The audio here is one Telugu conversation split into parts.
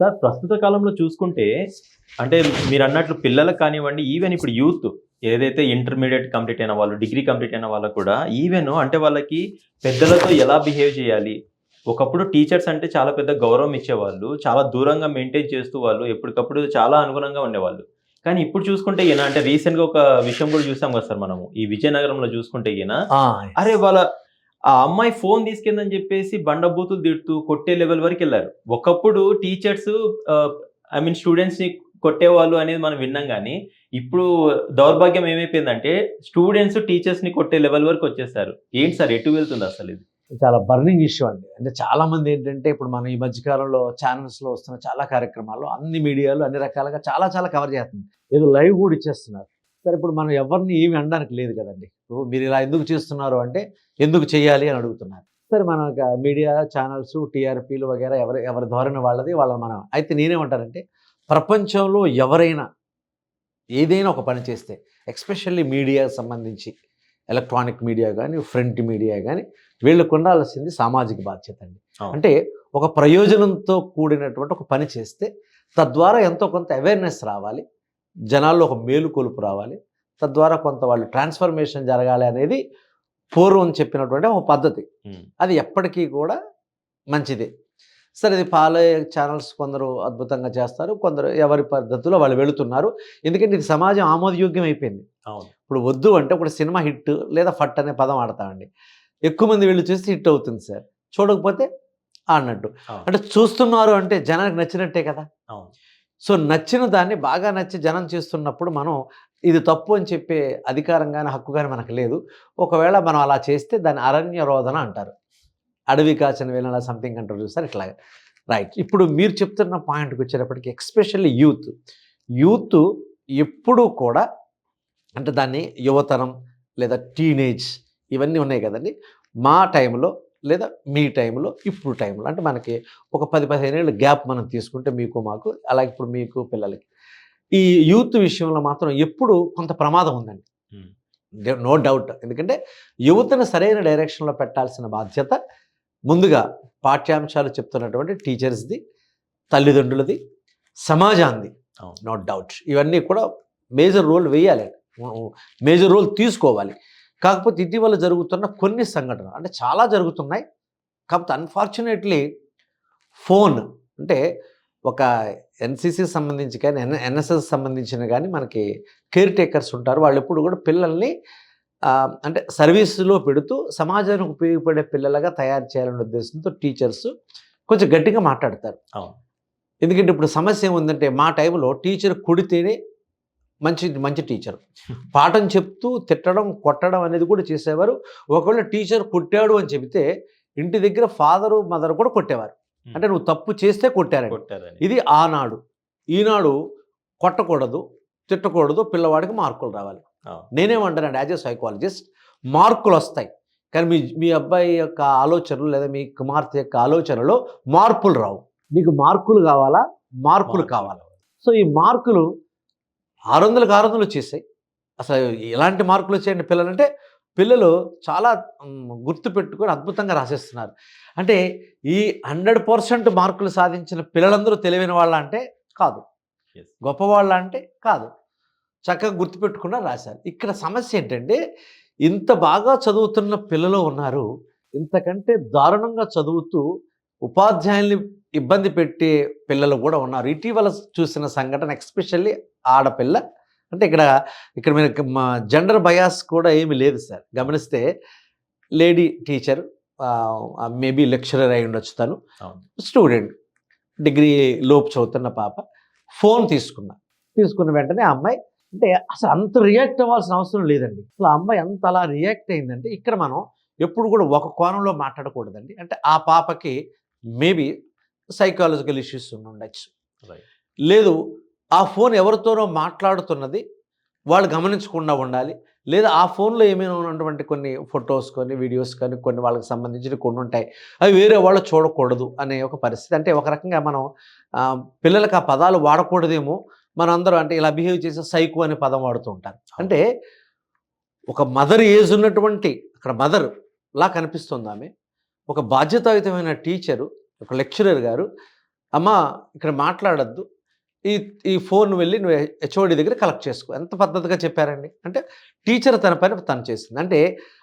సార్ ప్రస్తుత కాలంలో చూసుకుంటే అంటే మీరు అన్నట్లు పిల్లలకు కానివ్వండి ఈవెన్ ఇప్పుడు యూత్ ఏదైతే ఇంటర్మీడియట్ కంప్లీట్ అయిన వాళ్ళు డిగ్రీ కంప్లీట్ అయిన వాళ్ళకు కూడా ఈవెన్ అంటే వాళ్ళకి పెద్దలతో ఎలా బిహేవ్ చేయాలి? ఒకప్పుడు టీచర్స్ అంటే చాలా పెద్ద గౌరవం ఇచ్చేవాళ్ళు చాలా దూరంగా మెయింటైన్ చేస్తూ వాళ్ళు ఎప్పటికప్పుడు చాలా అనుగుణంగా ఉండేవాళ్ళు. కానీ ఇప్పుడు చూసుకుంటే ఈయన అంటే రీసెంట్గా ఒక విషయం కూడా చూసాం కదా సార్ మనము ఈ విజయనగరంలో చూసుకుంటే ఈయన అరే వాళ్ళ ఆ అమ్మాయి ఫోన్ తీసుకెళ్ళని చెప్పేసి బండబూతులు తిడుతూ కొట్టే లెవెల్ వరకు వెళ్ళారు. ఒకప్పుడు టీచర్స్ ఐ మీన్ స్టూడెంట్స్ని కొట్టేవాళ్ళు అనేది మనం విన్నాం కానీ ఇప్పుడు దౌర్భాగ్యం ఏమైపోయిందంటే స్టూడెంట్స్ టీచర్స్ని కొట్టే లెవెల్ వరకు వచ్చేసారు. ఏంటి సార్? ఎటు వెళ్తుంది అసలు ఇది? చాలా బర్నింగ్ ఇష్యూ అండి. అంటే చాలా మంది ఏంటంటే ఇప్పుడు మనం ఈ మధ్యకాలంలో ఛానల్స్లో వస్తున్న చాలా కార్యక్రమాలు అన్ని మీడియాలు అన్ని రకాలుగా చాలా చాలా కవర్ చేస్తుంది ఏదో లైవ్ కూడా ఇచ్చేస్తున్నారు. సరే ఇప్పుడు మనం ఎవరిని ఏమి అనడానికి లేదు కదండి. మీరు ఇలా ఎందుకు చేస్తున్నారు అంటే ఎందుకు చేయాలి అని అడుగుతున్నారు సరే మన మీడియా ఛానల్స్ టీఆర్పీలు వగేరా ఎవరి ఎవరి ధోరణి వాళ్ళది వాళ్ళని మనం అయితే నేనేమంటానంటే ప్రపంచంలో ఎవరైనా ఏదైనా ఒక పని చేస్తే ఎక్స్పెషల్లీ మీడియాకి సంబంధించి ఎలక్ట్రానిక్ మీడియా కానీ ఫ్రంట్ మీడియా కానీ వీళ్ళకు ఉండాల్సింది సామాజిక బాధ్యత అండి. అంటే ఒక ప్రయోజనంతో కూడినటువంటి ఒక పని చేస్తే తద్వారా ఎంతో కొంత అవేర్నెస్ రావాలి జనాల్లో ఒక మేలుకొలుపు రావాలి తద్వారా కొంత వాళ్ళు ట్రాన్స్ఫర్మేషన్ జరగాలి అనేది పూర్వం చెప్పినటువంటి ఒక పద్ధతి. అది ఎప్పటికీ కూడా మంచిదే. సరే ఇది పాలే ఛానల్స్ కొందరు అద్భుతంగా చేస్తారు కొందరు ఎవరి పద్ధతిలో వాళ్ళు వెళుతున్నారు. ఎందుకంటే ఇది సమాజం ఆమోదయోగ్యం అయిపోయింది ఇప్పుడు వద్దు అంటే ఒక సినిమా హిట్ లేదా ఫట్ అనే పదం ఆడతామండి. ఎక్కువ మంది వెళ్ళి చూస్తే హిట్ అవుతుంది సార్. చూడకపోతే అన్నట్టు అవును. అంటే చూస్తున్నారు అంటే జనానికి నచ్చినట్టే కదా. సో నచ్చిన దాన్ని బాగా నచ్చి జనం చేస్తున్నప్పుడు మనం ఇది తప్పు అని చెప్పే అధికారం కానీ హక్కు కానీ మనకు లేదు. ఒకవేళ మనం అలా చేస్తే దాన్ని అరణ్య రోధన అంటారు. అడవి కాచిన వేళ సంథింగ్ అంటారు చూస్తారు ఇట్లా రైట్. ఇప్పుడు మీరు చెప్తున్న పాయింట్కి వచ్చేటప్పటికి ఎక్స్పెషల్లీ యూత్. యూత్ ఎప్పుడూ కూడా అంటే దాన్ని యువతరం లేదా టీనేజ్ ఇవన్నీ ఉన్నాయి కదండి. మా టైంలో లేదా మీ టైంలో ఇప్పుడు టైంలో. అంటే మనకి ఒక పది పదిహేను ఏళ్ళ గ్యాప్ మనం తీసుకుంటే మీకు మాకు అలాగే ఇప్పుడు మీకు పిల్లలకి. ఈ యూత్ విషయంలో మాత్రం ఎప్పుడు కొంత ప్రమాదం ఉందండి. No doubt. ఎందుకంటే యువతను సరైన డైరెక్షన్లో పెట్టాల్సిన బాధ్యత ముందుగా పాఠ్యాంశాలు చెప్తున్నటువంటి టీచర్స్ది తల్లిదండ్రులది సమాజాన్ని నో డౌట్. ఇవన్నీ కూడా మేజర్ రోల్ వేయాలి. మేజర్ రోల్ తీసుకోవాలి. కాకపోతే ఇటీవల జరుగుతున్న కొన్ని సంఘటనలు అంటే చాలా జరుగుతున్నాయి. కాకపోతే అన్ఫార్చునేట్లీ ఫోన్ అంటే ఒక ఎన్సీసీ సంబంధించి కానీ ఎన్ ఎన్ఎస్ఎస్ సంబంధించిన కానీ మనకి కేర్ టేకర్స్ ఉంటారు. వాళ్ళు ఎప్పుడు కూడా పిల్లల్ని అంటే సర్వీస్లో పెడుతూ సమాజానికి ఉపయోగపడే పిల్లలుగా తయారు చేయాలనే ఉద్దేశంతో టీచర్స్ కొంచెం గట్టిగా మాట్లాడతారు. ఎందుకంటే ఇప్పుడు సమస్య ఏముందంటే మా టైంలో టీచర్ కొడితేనే మంచి మంచి టీచర్ పాఠం చెప్తూ తిట్టడం కొట్టడం అనేది కూడా చేసేవారు. ఒకవేళ టీచర్ కొట్టాడు అని చెబితే ఇంటి దగ్గర ఫాదరు మదర్ కూడా కొట్టేవారు. అంటే నువ్వు తప్పు చేస్తే కొట్టారని. కొట్టారని. ఇది ఆనాడు. ఈనాడు కొట్టకూడదు తిట్టకూడదు పిల్లవాడికి మార్కులు రావాలి. నేనేమంటానండి యాజ్ ఏ సైకాలజిస్ట్ మార్కులు వస్తాయి. కానీ మీ మీ అబ్బాయి యొక్క ఆలోచనలు లేదా మీ కుమార్తె యొక్క ఆలోచనలో మార్పులు రావు. నీకు మార్కులు కావాలా? మార్పులు కావాలా. సో ఈ మార్కులు ఆరు వందలకు ఆరు వందలు వచ్చేసాయి. అసలు ఎలాంటి మార్కులు వచ్చాయండి పిల్లలంటే పిల్లలు చాలా గుర్తు పెట్టుకొని అద్భుతంగా రాసేస్తున్నారు. అంటే ఈ హండ్రెడ్ పర్సెంట్ మార్కులు సాధించిన పిల్లలందరూ తెలివైన వాళ్ళ అంటే కాదు. గొప్పవాళ్ళ అంటే కాదు. చక్కగా గుర్తుపెట్టుకున్నా రాశారు. ఇక్కడ సమస్య ఏంటంటే ఇంత బాగా చదువుతున్న పిల్లలు ఉన్నారు. ఇంతకంటే దారుణంగా చదువుతూ ఉపాధ్యాయుల్ని ఇబ్బంది పెట్టే పిల్లలు కూడా ఉన్నారు. ఇటీవల చూసిన సంఘటన ఎక్స్పెషల్లీ ఆడపిల్ల అంటే ఇక్కడ ఇక్కడ మీరు మా జెండర్ బయాస్ కూడా ఏమీ లేదు సార్. గమనిస్తే లేడీ టీచర్ మేబీ లెక్చరర్ అయి ఉండొచ్చు తను. స్టూడెంట్ డిగ్రీ లోపు చదువుతున్న పాప ఫోన్ తీసుకున్నా. తీసుకున్న వెంటనే ఆ అమ్మాయి అంటే అసలు అంత రియాక్ట్ అవ్వాల్సిన అవసరం లేదండి. అసలు ఆ అమ్మాయి అంత అలా రియాక్ట్ అయిందంటే ఇక్కడ మనం ఎప్పుడు కూడా ఒక కోణంలో మాట్లాడకూడదండి. అంటే ఆ పాపకి మేబీ సైకాలజికల్ ఇష్యూస్ ఉండొచ్చు. లేదు ఆ ఫోన్ ఎవరితోనో మాట్లాడుతున్నది వాళ్ళు గమనించకుండా ఉండాలి. లేదా ఆ ఫోన్లో ఏమైనా ఉన్నటువంటి కొన్ని ఫొటోస్ కొన్ని వీడియోస్ కానీ కొన్ని వాళ్ళకి సంబంధించిన కొన్ని ఉంటాయి. అవి వేరే వాళ్ళు చూడకూడదు అనే ఒక పరిస్థితి. అంటే ఒక రకంగా మనం పిల్లలకు ఆ పదాలు వాడకూడదేమో. మనం అందరం అంటే ఇలా బిహేవ్ చేసే సైకో అనే పదం వాడుతూ ఉంటారు. అంటే ఒక మదర్ ఏజ్ ఉన్నటువంటి అక్కడ మదర్ లా కనిపిస్తుంది ఆమె. ఒక బాధ్యతాయుతమైన టీచరు ఒక లెక్చరర్ గారు అమ్మ ఇక్కడ మాట్లాడద్దు. ఈ ఈ ఫోన్ వెళ్ళి నువ్వు హెచ్ఓడి దగ్గర కలెక్ట్ చేసుకో. ఎంత పద్ధతిగా చెప్పారండి? అంటే టీచర్ తన పని తను చేసింది అంటే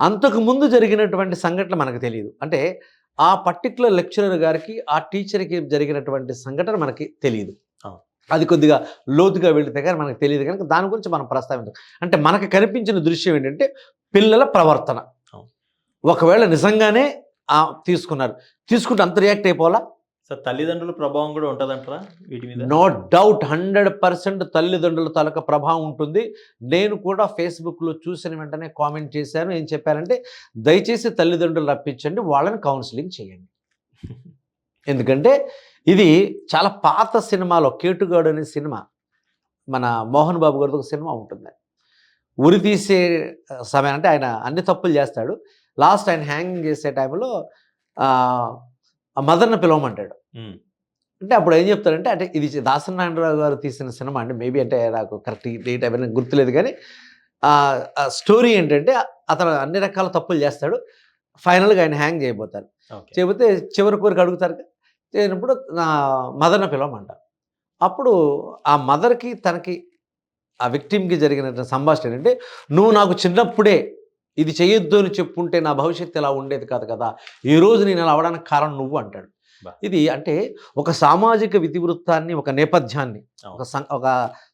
అంతకు ముందు జరిగినటువంటి సంఘటన మనకు తెలియదు. అంటే ఆ పర్టికులర్ లెక్చరర్ గారికి ఆ టీచర్కి జరిగినటువంటి సంఘటన మనకి తెలియదు. అది కొద్దిగా లోతుగా వెళితే కానీ మనకు తెలియదు కనుక దాని గురించి మనం ప్రస్తావించాం. అంటే మనకు కనిపించిన దృశ్యం ఏంటంటే పిల్లల ప్రవర్తన. ఒకవేళ నిజంగానే తీసుకున్నారు. తీసుకుంటే అంత రియాక్ట్ అయిపోవాలా? తల్లిదండ్రుల ప్రభావం కూడా ఉంటదంటారా వీటి మీద? నో డౌట్ హండ్రెడ్ పర్సెంట్ తల్లిదండ్రుల తాలూకా ప్రభావం ఉంటుంది. నేను కూడా ఫేస్బుక్లో చూసిన వెంటనే కామెంట్ చేశాను. ఏం చెప్పానంటే దయచేసి తల్లిదండ్రులు రప్పించండి వాళ్ళని కౌన్సిలింగ్ చేయండి. ఎందుకంటే ఇది చాలా పాత సినిమాలో కేటుగాడు అనే సినిమా మన మోహన్ బాబు గారిది ఒక సినిమా ఉంటుంది. ఉరి తీసే సమయం అంటే ఆయన అన్ని తప్పులు చేస్తాడు. లాస్ట్ ఆయన హ్యాంగింగ్ చేసే టైంలో మదర్ని పిలవమంటాడు. అంటే అప్పుడు ఏం చెప్తారంటే అంటే ఇది దాసనారాయణరావు గారు తీసిన సినిమా అండి. మేబీ అంటే నాకు కరెక్ట్ డేట్ అవన్నీ గుర్తులేదు కానీ స్టోరీ ఏంటంటే అతను అన్ని రకాల తప్పులు చేస్తాడు. ఫైనల్గా ఆయన హ్యాంగ్ చేయబోతారు. చేయబోతే చివరి కోరిక అడుగుతారు. చేయనప్పుడు నా మదర్ని పిలవమంట. అప్పుడు ఆ మదర్కి తనకి ఆ విక్టిమ్కి జరిగిన సంభాషణ ఏంటంటే నువ్వు నాకు చిన్నప్పుడే ఇది చేయొద్దు అని చెప్పుంటే నా భవిష్యత్తు ఇలా ఉండేది కాదు కదా ఈ రోజు నేను ఇలా అవడానికి కారణం నువ్వు అంటాడు. ఇది అంటే ఒక సామాజిక విధివృత్తాన్ని ఒక నేపథ్యాన్ని. ఒక సం- ఒక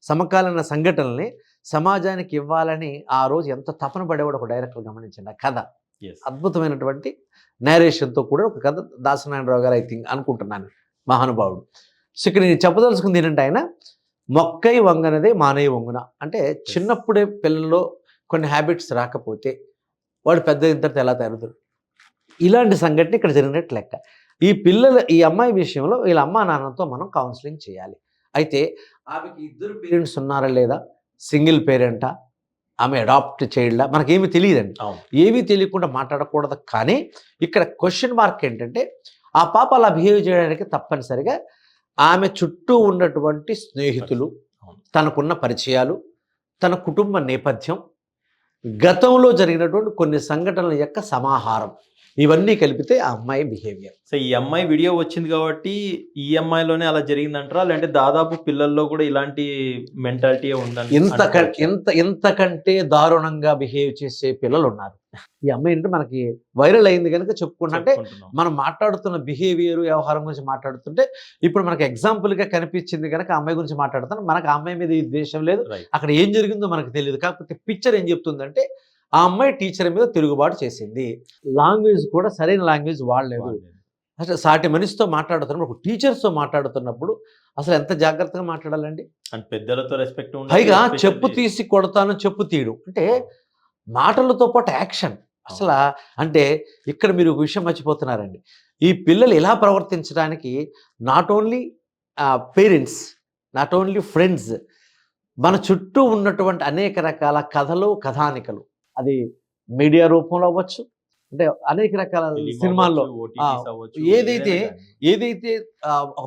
సమకాలీన సంఘటనల్ని సమాజానికి ఇవ్వాలని ఆ రోజు ఎంత తపన పడేవాడు ఒక డైరెక్టర్ గమనించండి ఆ కథ. అద్భుతమైనటువంటి నేరేషన్తో కూడా ఒక కథ దాసనారాయణరావు గారు ఐ థింక్ అనుకుంటున్నాను మహానుభావుడు సో ఇక్కడ నేను చెప్పదలుచుకుంది ఏంటంటే ఆయన మొక్కై వంగనదే మానయ్య వంగున అంటే చిన్నప్పుడే పిల్లల్లో కొన్ని హ్యాబిట్స్ రాకపోతే వాడు పెద్ద ఇంతటితో ఎలా తయారవుతాడు? ఇలాంటి సంఘటన ఇక్కడ జరిగినట్టు లెక్క. ఈ పిల్లల ఈ అమ్మాయి విషయంలో వీళ్ళ అమ్మా నాన్నతో మనం కౌన్సిలింగ్ చేయాలి. అయితే ఆమెకి ఇద్దరు పేరెంట్స్ ఉన్నారా లేదా? సింగిల్ పేరెంటా ఆమె అడాప్ట్ చైల్డా మనకేమీ తెలియదండి. ఏమీ తెలియకుండా మాట్లాడకూడదు. కానీ ఇక్కడ క్వశ్చన్ మార్క్ ఏంటంటే ఆ పాప అలా బిహేవ్ చేయడానికి తప్పనిసరిగా ఆమె చుట్టూ ఉన్నటువంటి స్నేహితులు. తనకున్న పరిచయాలు తన కుటుంబ నేపథ్యం గతంలో జరిగినటువంటి కొన్ని సంఘటనల యొక్క సమాహారం. ఇవన్నీ కలిపితే ఆ అమ్మాయి బిహేవియర్ సో ఈ అమ్మాయి వీడియో వచ్చింది కాబట్టి ఈ అమ్మాయిలోనే అలా జరిగిందంటారా లేదంటే దాదాపు పిల్లల్లో కూడా ఇలాంటి మెంటాలిటీ ఇంత అనుకోవచ్చా? ఎంత ఎంతకంటే దారుణంగా బిహేవ్ చేసే పిల్లలు ఉన్నారు ఈ అమ్మాయి అంటే మనకి వైరల్ అయింది కనుక చెప్పుకుంటున్నాం. మనం మాట్లాడుతున్న బిహేవియర్ వ్యవహారం గురించి మాట్లాడుతుంటే ఇప్పుడు మనకు ఎగ్జాంపుల్గా కనిపించింది కనుక అమ్మాయి గురించి మాట్లాడుతాను మనకు ఆ అమ్మాయి మీద ఈ ద్వేషం లేదు. అక్కడ ఏం జరిగిందో మనకు తెలియదు కాకపోతే పిక్చర్ ఏం చెప్తుందంటే ఆ అమ్మాయి టీచర్ మీద తిరుగుబాటు చేసింది. లాంగ్వేజ్ కూడా సరైన లాంగ్వేజ్ వాడలేదు. అసలు సాటి మనిషితో మాట్లాడుతున్నప్పుడు ఒక టీచర్స్తో మాట్లాడుతున్నప్పుడు అసలు ఎంత జాగ్రత్తగా మాట్లాడాలండి? అంటే పెద్దలతో రెస్పెక్ట్ పైగా చెప్పు తీసి కొడతాను చెప్పు తీయడం. అంటే మాటలతో పాటు యాక్షన్ అసలు అంటే ఇక్కడ మీరు ఒక విషయం మర్చిపోతున్నారండి. ఈ పిల్లలు ఎలా ప్రవర్తించడానికి not only parents not only friends మన చుట్టూ ఉన్నటువంటి అనేక రకాల కథలు కథానికలు అది మీడియా రూపంలో అవ్వచ్చు అంటే అనేక రకాల సినిమాల్లో ఏదైతే ఏదైతే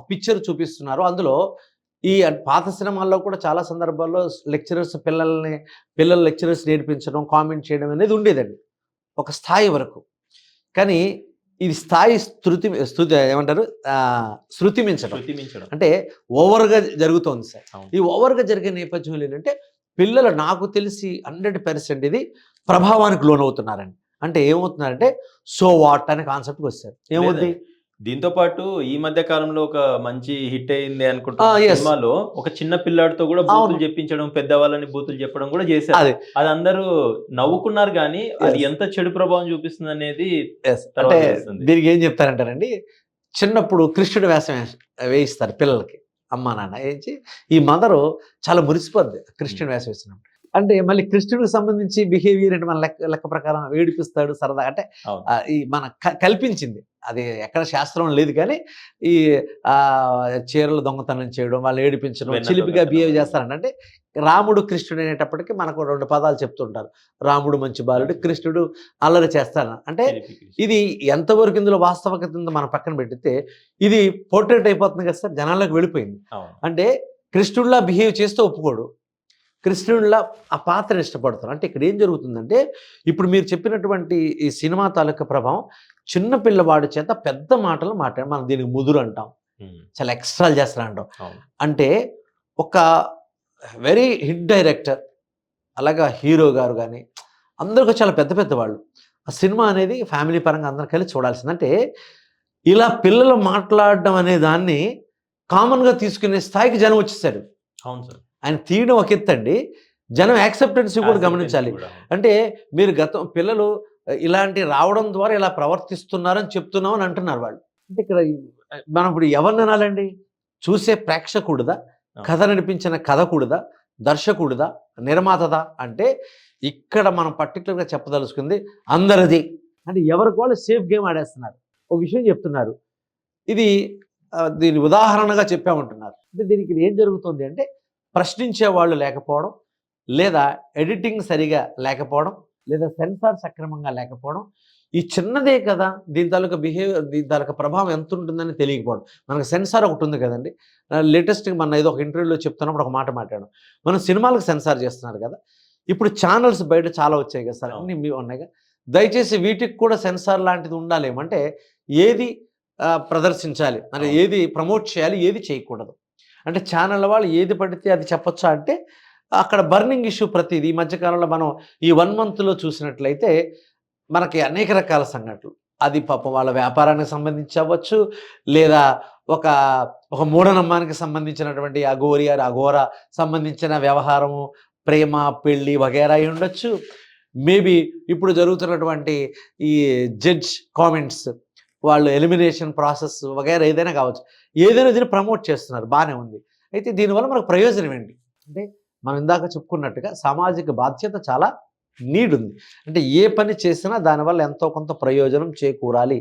పిక్చర్ చూపిస్తున్నారో అందులో ఈ పాత సినిమాల్లో కూడా చాలా సందర్భాల్లో లెక్చరర్స్ పిల్లల్ని పిల్లల లెక్చరర్స్ నేర్పించడం కామెంట్ చేయడం అనేది ఉండేదండి ఒక స్థాయి వరకు. కానీ ఇది స్థాయి స్థృతి స్థుతి ఏమంటారు? శృతిమించడం అంటే ఓవర్గా జరుగుతోంది సార్. ఈ ఓవర్గా జరిగే నేపథ్యంలో ఏంటంటే పిల్లలు నాకు తెలిసి హండ్రెడ్ పర్సెంట్ ఇది ప్రభావానికి లోనవుతున్నారండి అంటే ఏమవుతున్నారంటే సో వాట్ అనే కాన్సెప్ట్కి వస్తారు ఏమవుతుంది లేదండి. దీంతో పాటు ఈ మధ్య కాలంలో ఒక మంచి హిట్ అయింది yes. సినిమాలో ఒక చిన్న పిల్లాడితో కూడా. బూతులు చెప్పించడం పెద్దవాళ్ళని బూతులు చెప్పడం కూడా చేశారు అదే అది అందరూ నవ్వుకున్నారు కానీ అది. ఎంత చెడు ప్రభావం చూపిస్తుంది అనేది. దీనికి ఏం చెప్తారంటారండి చిన్నప్పుడు కృష్ణుడు వేషం వేస్- వేయిస్తారు పిల్లలకి అమ్మా నాన్న వేయించి ఈ మదరు చాలా మురిసిపోద్ది కృష్ణుడు వేషం వేసినప్పుడు అంటే మళ్ళీ కృష్ణుడికి సంబంధించి బిహేవియర్ అంటే మన లెక్క లెక్క ప్రకారం ఏడిపిస్తాడు సరదా. అంటే ఈ మన కల్పించింది. అది ఎక్కడ శాస్త్రం లేదు కానీ ఈ ఆ చీరలు దొంగతనం చేయడం వాళ్ళు ఏడిపించడం చిలిపిగా. బిహేవ్ చేస్తారంట అంటే రాముడు కృష్ణుడు అనేటప్పటికి మనకు రెండు పదాలు చెప్తుంటారు. రాముడు మంచి బాలుడు కృష్ణుడు అల్లరి చేస్తాడు అంటే ఇది ఎంతవరకు ఇందులో వాస్తవికత ఉందో మనం పక్కన పెడితే ఇది పోర్ట్రేట్ అయిపోతుంది కదా సార్ జనాల్లోకి వెళ్ళిపోయింది. అంటే కృష్ణుడిలా బిహేవ్ చేస్తే ఒప్పుకోడు. కృష్ణుడిలా ఆ పాత్ర ఇష్టపడతారు. అంటే ఇక్కడ ఏం జరుగుతుందంటే ఇప్పుడు మీరు చెప్పినటువంటి ఈ సినిమా తాలూకా ప్రభావం చిన్న పిల్లవాడి చేత పెద్ద మాటలు మాట్లాడి మనం దీనికి ముదురు అంటాం. చాలా ఎక్స్ట్రాలు చేస్తున్నారు అవును. అంటే ఒక వెరీ హిట్ డైరెక్టర్ అలాగా హీరో గారు కానీ అందరికీ చాలా పెద్ద పెద్ద వాళ్ళు. ఆ సినిమా అనేది ఫ్యామిలీ పరంగా అందరం కలిసి చూడాల్సింది. అంటే ఇలా పిల్లలు మాట్లాడడం అనే దాన్ని కామన్గా తీసుకునే స్థాయికి జనం వచ్చేసారు. అవును సార్. ఆయన తీయడం ఒక ఎత్తండి. జనం యాక్సెప్టెన్సీ కూడా గమనించాలి. అంటే మీరు గతం పిల్లలు ఇలాంటి రావడం ద్వారా ఇలా ప్రవర్తిస్తున్నారని చెప్తున్నాం అని అంటున్నారు వాళ్ళు. అంటే ఇక్కడ మనం ఇప్పుడు ఎవరిని అనాలండి? చూసే ప్రేక్షకుడిదా? కథ నడిపించిన కథకుడిదా? దర్శకుడిదా? నిర్మాతదా? అంటే ఇక్కడ మనం పర్టికులర్గా చెప్పదలుచుకుంది అందరిది. అంటే ఎవరికి వాళ్ళు సేఫ్ గేమ్ ఆడేస్తున్నారు. ఒక విషయం చెప్తున్నారు. ఇది దీని ఉదాహరణగా చెప్పామంటున్నారు. అంటే దీనికి ఏం జరుగుతుంది అంటే ప్రశ్నించే వాళ్ళు లేకపోవడం లేదా ఎడిటింగ్ సరిగా లేకపోవడం లేదా సెన్సార్ సక్రమంగా లేకపోవడం ఈ చిన్నదే కదా దీని తాలూకా బిహేవియర్ దీని తాలూకా ప్రభావం ఎంత ఉంటుందని తెలియకపోవడం. మనకు సెన్సార్ ఒకటి ఉంది కదండి. లేటెస్ట్గా మన ఏదో ఒక ఇంటర్వ్యూలో చెప్తున్నప్పుడు ఒక మాట మాట్లాడాను మనం సినిమాలకు సెన్సార్ చేస్తున్నారు కదా ఇప్పుడు ఛానల్స్ బయట చాలా వచ్చాయి కదా సార్ అన్ని మీ ఉన్నాయి కదా. దయచేసి వీటికి కూడా సెన్సార్ లాంటిది ఉండాలేమంటే ఏది ఆ, ప్రదర్శించాలి అంటే. ఏది ప్రమోట్ చేయాలి ఏది చేయకూడదు. అంటే ఛానల్ వాళ్ళు ఏది పడితే అది చెప్పొచ్చా అంటే అక్కడ బర్నింగ్ ఇష్యూ ప్రతిది. ఈ మధ్యకాలంలో మనం ఈ వన్ మంత్లో చూసినట్లయితే మనకి అనేక రకాల సంఘటనలు. అది పాపం వాళ్ళ వ్యాపారానికి సంబంధించి అవ్వచ్చు లేదా ఒక ఒక మూఢనమ్మానికి సంబంధించినటువంటి అఘోరి ఆర్ అఘోర సంబంధించిన వ్యవహారము ప్రేమ పెళ్ళి వగేరా అయి ఉండొచ్చు. మేబీ ఇప్పుడు జరుగుతున్నటువంటి ఈ జడ్జ్ కామెంట్స్ వాళ్ళు ఎలిమినేషన్ ప్రాసెస్ వగేరా ఏదైనా కావచ్చు. ఏదైనా దీన్ని ప్రమోట్ చేస్తున్నారు బాగానే ఉంది. అయితే దీనివల్ల మనకు ప్రయోజనం ఏంటి? అంటే మనం ఇందాక చెప్పుకున్నట్టుగా సామాజిక బాధ్యత చాలా నీడ్ ఉంది అంటే ఏ పని చేసినా దానివల్ల ఎంతో కొంత ప్రయోజనం చేకూరాలి.